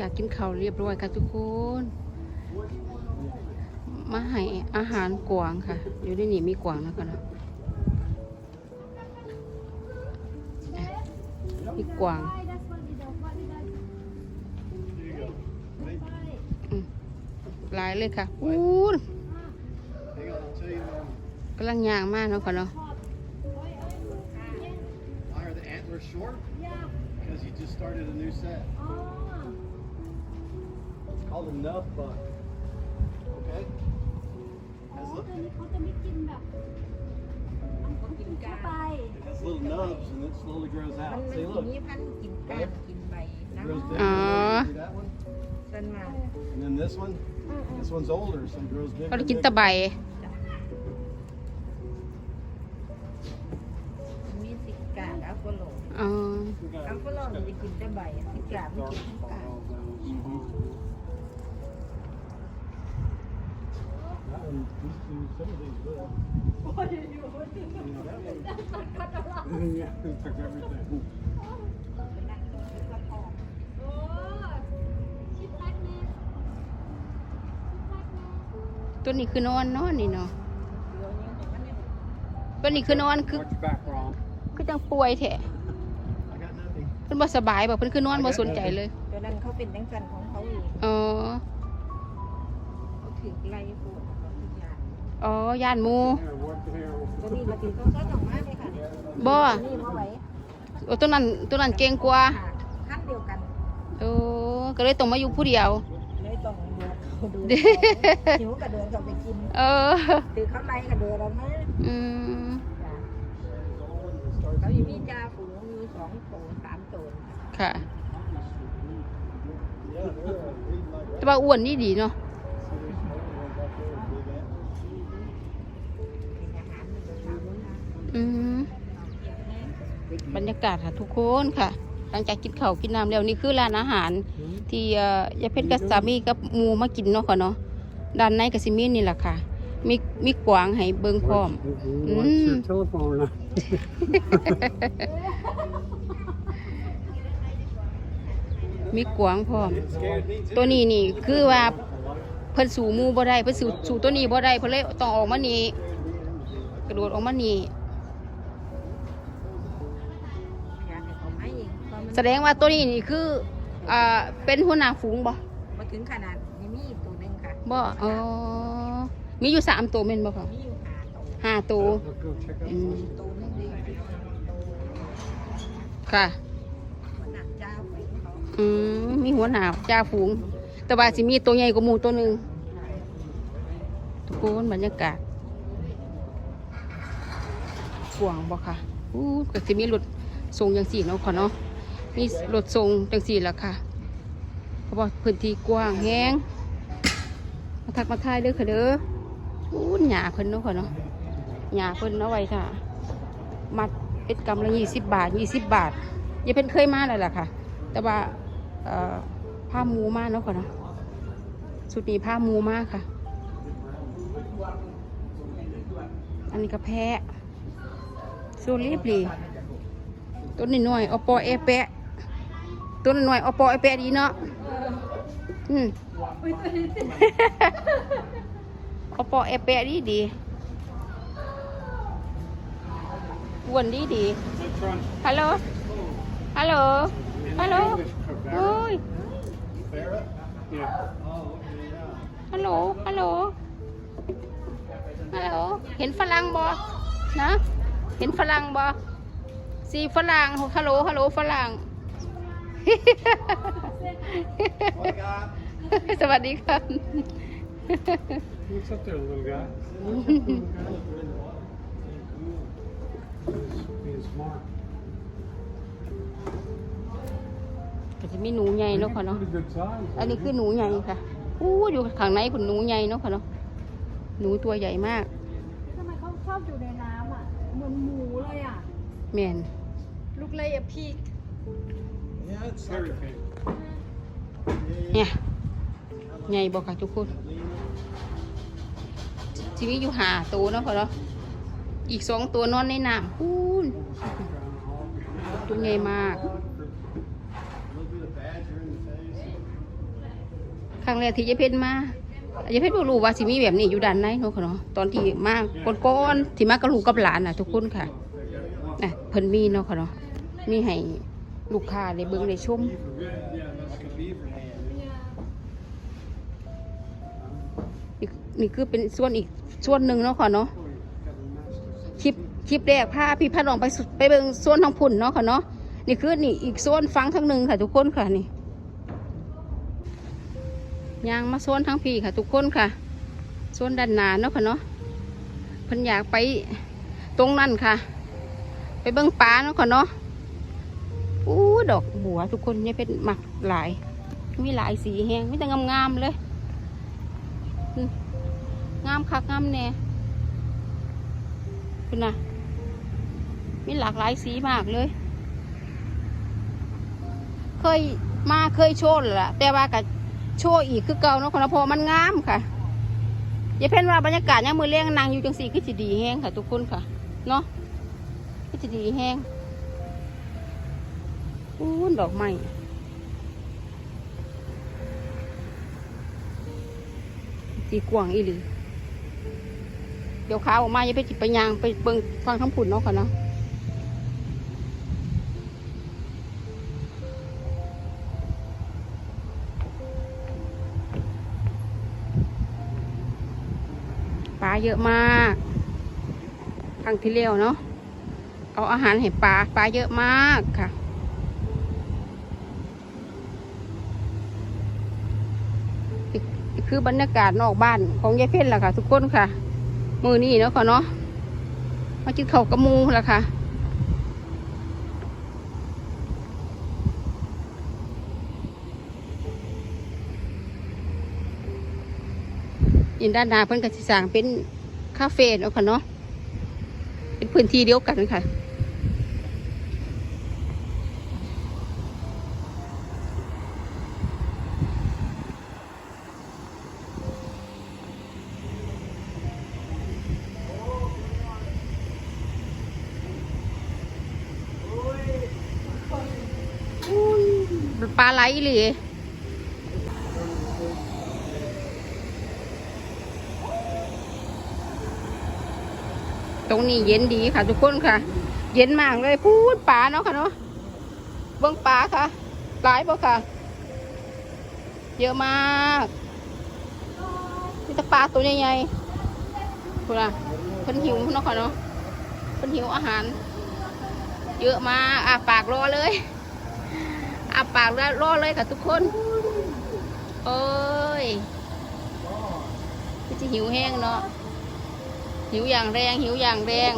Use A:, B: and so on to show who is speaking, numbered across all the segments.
A: หลังจากกินข้าวเรียบร้อยค่ะทุกคน มาให้อาหารกวางค่ะ อยู่ในนี่มีกวางนะคะเนาะอะมีกวางอืมหลายเลยค่ะอู้นกำลังย่างมากเนาะค่ะเนาะ
B: Why are the antlers short? Because you just started a new set. It's called a nub buck. Okay? Has little, it has little nubs and it slowly grows
C: มัน
B: out.
C: มัน
B: See,
C: สิ
B: look.
C: มีพันธุ์กินก้านกินใบนะ
B: Grows bigger.
A: Ah.
B: See that one?
C: ส่วนมาก
B: And then this one. This one's older, so it grows bigger.
A: ก็ได้
B: and
A: กิน
B: bigger.
A: แตะใบ
C: มันมีสิกาดอัฟโฟโล
A: อ๋อ
B: We got-
C: อัฟโฟโลมันจะกินแต่ใบสิกาดมันกินทั้งกาด
B: That one, these two, some of these live. Yeah, it took everything.
A: ตัวนี้คือนอนนอนนี่เนาะตัวนี้คือนอนคือ
B: Watch your back, Ron.
A: คือจังป่วยแท้
B: I got nothing.
A: เพิ่นบ่สบายบ่เพิ่นคือนอนบ่สนใจเลย
C: ตัวนั้นเขาเป็นจังสันของเขาเอง
A: อ๋อ
C: เขาถือไล่ปวดเขาทุก อย่าง
A: อ๋อย่านหมู
B: Here, what the hell?
C: ตัวนี้มาถึงเขาก็ต้องมาเลยค่ะเนี่ย
A: บ่
C: ตัวนี้มาไว้
A: โอ้ตัวนั้นตัวนั้นเก่งกว่า
C: ค่ะขั้นเดียวกัน
A: โอ้ก็เลยต้องมาอยู่ผู้เดียว
C: เลยต้องดูเขาดูหิวกระเดินเขาไปกิน
A: เออ
C: ถือเขาไล่กระเดินเราไหม
A: อืม
C: เขาอยู่มีจ่าฝูงมีสองโตสามโต
A: ค่ะ
B: Yeah, they're, uh, eating like
A: แต่ว่าอ้วนนี่ดีเนาะ
C: เป็นอาหารมันจะถามว่า
A: อืม บรรยากาศค่ะทุกคนค่ะ หลังจากกินข้าวกินน้ำแล้วนี่คือร้านอาหาร ที่เอ่อยายเพชรกับสามีกับหมูมากินเนาะค่ะเนาะด้านในก็สิมีนี่แหละค่ะ มีมีกวางให้เบิ่งพร้อม
B: What's
A: Mm.
B: your telephone line?
A: มีกวางพร้อม
B: Scared me too.
A: ตัวนี้นี่คือว่าเพิ่นสู่หมูบ่ได้เพิ่นสู่สู่ตัวนี้บ่ได้เพิ่นเลยต้องออกมานี่กระโดดออกมานี่ แสดงว่าตัวนี้นี่คืออ่าเป็นหัวหน้าฝูงบ่
C: มาถึงขนาดนี้มีอีกตัวหนึ่งค่ะ
A: บ่อ๋อมีอยู่สามตัวแม่นบ่คะ
C: มีอยู่หาตัว
A: ห้าตัว
B: Let's go check out
A: อืม
C: ตัวหนึงดี
A: ค่ะ
C: หัวหนักเจ้าไปเขา
A: อืมมีหัวหน้าจ่าฝูง แต่ว่าสิมีตัวใหญ่กว่าหมูตัวหนึงทุกคนบรรยากาศกว้างบ่ค่ะอู้ก็สิมีรถส่งจังสี่เนาะค่ะเนาะ มีรถส่งจังสี่ละค่ะเพราะว่าพื้นที่กว้างแฮงมาทักมาทายเด้อค่ะเด้ออู้หญ้าเพิ่นเนาะค่ะเนาะหญ้าเพิ่นเอาไว้ค่ะ มัดเป็นกำละยี่สิบบาทยี่สิบบาทยายเพิ่นเคยมาแล้วล่ะค่ะ แต่ว่าผ้ามูมากเนาะค่ะเนาะสุดนี้ผ้ามูมากค่ะ อันนี้ก็แพะโซลีบลีต้นนิดหน่อยอปอเอแปะ ต้นนิดหน่อยอปอเอแปะดีเนาะอืมอปอเอแปะดีดีอ้วนดีดีฮัลโหลฮัลโหลฮัลโหลโอ้ยฮัลโหลฮัลโหลฮัลโหลเห็นฝรั่งบอนะ เห็นฝรั่งบอสีฝรั่งฮัลโหลฮัลโหลฝรั่ง สวัสดีครับ
B: What's up there, little guy? Being smart.
A: ก็จะมีหนูใหญ่เนาะค่ะเนาะ
B: Pretty good size.
A: อันนี้คือหนูใหญ่ค่ะอู้อยู่ข้างในคุณหนูใหญ่เนาะค่ะเนาะ หนูตัวใหญ่มาก
D: ทำไมเขาชอบอยู่ในน้ำอะ เหมือนหมูเลยอะ
A: แมน
D: ลูกเล
A: เนี่ยใหญ่บอกค่ะทุกคนชีวิตอยู่หาตัวเนาะค่ะเนาะอีกสองตัวนอนในน้ำพูนตัวใหญ่มาก ครั้งแรกที่ยายเพชรมายายเพชรบ่รู้ว่าสิมีแบบนี้อยู่ด้านในเนาะค่ะเนาะตอนที่มาก่อนๆที่มากกับลูกกับหลานน่ะ ทุกคนค่ะน่ะเพิ่นมีเนาะค่ะเนาะมีให้ ลูกค้าได้เบิ่งได้ชม
B: Yeah, that's like a beaver hand.
A: นี่คือเป็นส่วนอีกส่วนหนึ่งเนาะค่ะเนาะคลิปคลิปแรกพาพี่พาน้องไปไปเบิ่งส่วนทางพุ่นเนาะค่ะเนาะนี่คือนี่อีกส่วนฟังทั้งหนึ่งค่ะ ทุกคนค่ะนี่ยางมาส่วนทั้งพี่ค่ะ ทุกคนค่ะส่วนด้านหน้าเนาะค่ะเนาะเพิ่นอยากไปตรงนั้นค่ะ ไปเบิ่งปลาเนาะค่ะเนาะ ดอกบัวทุกคนเนี่ยเป็นหมักหลาย มีหลายสีแหงมีแต่งามๆเลย งามคักงามแน่คุณน่ะมีหลากหลายสีมากเลย เคยมาเคยโชว์แล้วล่ะแต่ว่ากับโชว์อีกคือเก่าเนาะคนละพอมันงามค่ะอย่าเพ่นว่าบรรยากาศยังมือเลี้ยงนางอยู่จังสีคือจะดีแห้งค่ะ ทุกคนค่ะ เนาะคือจะดีแห้ง อู้นดอกไม้สีกว้างอีหลีเดี๋ยวขาออกมาอย่าไปจิบไปยางไปเบิ่งฟังคำผุนเนาะค่ะเนาะปลาเยอะมากครั้งที่เลี้ยวเนาะเอาอาหารให้ปลาปลาเยอะมากค่ะ นี่นี่ คือบรรยากาศนอกบ้านของยายเพ่นล่ะค่ะ ทุกคนค่ะ มือนี่เนาะค่ะเนาะมากินข้ากับหมูล่ะค่ะยินด้านหน้าเพิ่นก็สิสร้างเป็นคาเฟ่เนาะค่ะเนาะเป็นพื้นที่เดียวกันค่ะ ปลาไหลหรือตรงนี้เย็นดีค่ะทุกคนค่ะ เย็นมากเลยพูดปลาเนาะค่ะเนาะเบื้องปลาค่ะหลายปะค่ะ เยอะมากมีแต่ปลาตัวใหญ่ๆคุณอะเพิ่นหิวเนาะค่ะเนาะเพิ่นหิวอาหาร เยอะมากอะปากรอเลย อะปากแล้วรอเลยค่ะทุกคน โอ้ยจะหิวแห้งเนาะ หิวอย่างแรง หิวอย่างแรง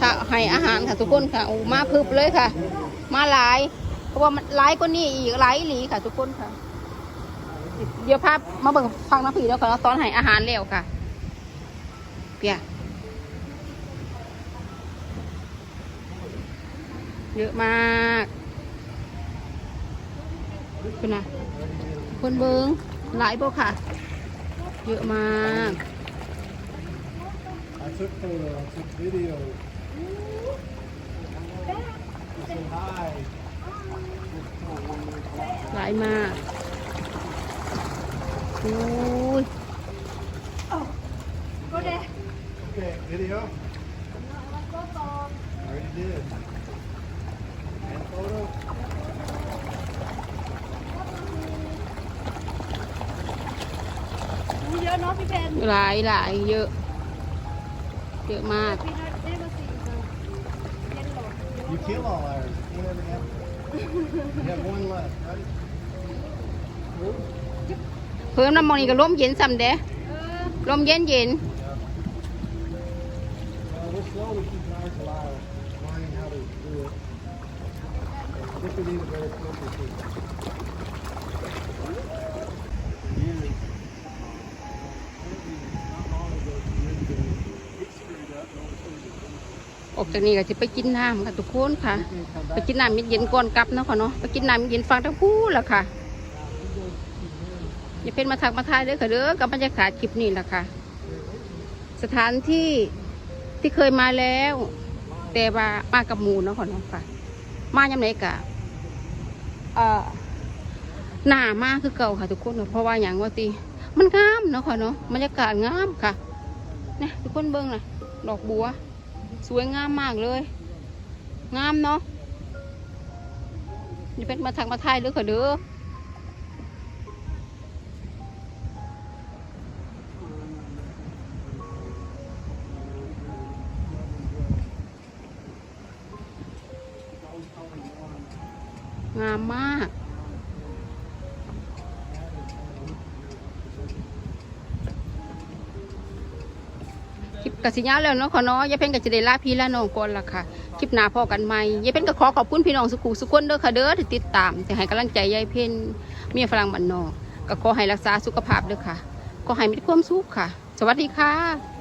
A: ถ้าให้อาหารค่ะทุกคนค่ะโอ้มาพึบเลยค่ะ มาหลาย เพราะว่ามันหลายกว่านี้อีกหลายหลีค่ะทุกคนค่ะ เดี๋ยวภาพมาเบิ่งฟังน้ำผีแล้วค่ะตอนให้อาหารแล้วค่ะ ปียเยอะมากคุณนะคนเบิงหลายบ่ค่ะ เยอะมาก
B: I took photo, I took video. Say hi.
A: หลายมากโอ้ย
D: ก็ได้
B: Okay, video. Already did. And photo.
D: มีเยอะเนาะพี่เพน
A: หลายหลายเยอะเยอะมาก
D: พี่นัทได้มาสี่เลยเย็นหลด
B: You kill all ours. You never have. You have one left, right?
A: เพิ่มน้ำมันนี่ก็ร่มเย็นซ้ำเด้
D: เออ
A: ร่มเย็นเย็น
B: want to keep an eye to eye, how to do it. I think we need a better focus here.
A: ออกจากนี้ก็จะไปกินน้ำค่ะทุกคนค่ะ ไปกินน้ำเย็นๆก่อนกลับนะค่ะเนาะไปกินน้ำเย็นฟังทั้งคู่ละค่ะอย่าเป็นมาทักมาทายเด้อค่ะเด้อกับบรรยากาศคลิปนี้ละค่ะ สถานที่ ที่เคยมาแล้ว แต่ว่ามากับหมูเนาะขอน้องค่ะ มายามไหนกะเอ่อหนามากคือเก่าค่ะทุกคนเนาะเพราะว่าอย่างว่าตีมันงามเนาะค่ะเนาะบรรยากาศงามค่ะเนี่ยทุกคนเบิ้งนะดอกบัว สวยงามมากเลย งามเนาะอย่เป็นมาทางมาไทยเด้อค่ะเด้อ งามมาก คลิปกสิญาแล้วเนาะขอเนาะยายเพ่นกับจะได้ลาพี่ลาน้องก่อนละค่ะ คลิปหน้าพอกันใหม่ยายเพ่นก็ขอขอบคุณพี่น้องสุขุสุขคนเด้อค่ะเด้อที่ติดตามที่ให้กำลังใจยายเพ่นเมียฝรั่งบันนอกก็ขอให้รักษาสุขภาพเด้อค่ะขอให้มีความสุขค่ะ สวัสดีค่ะ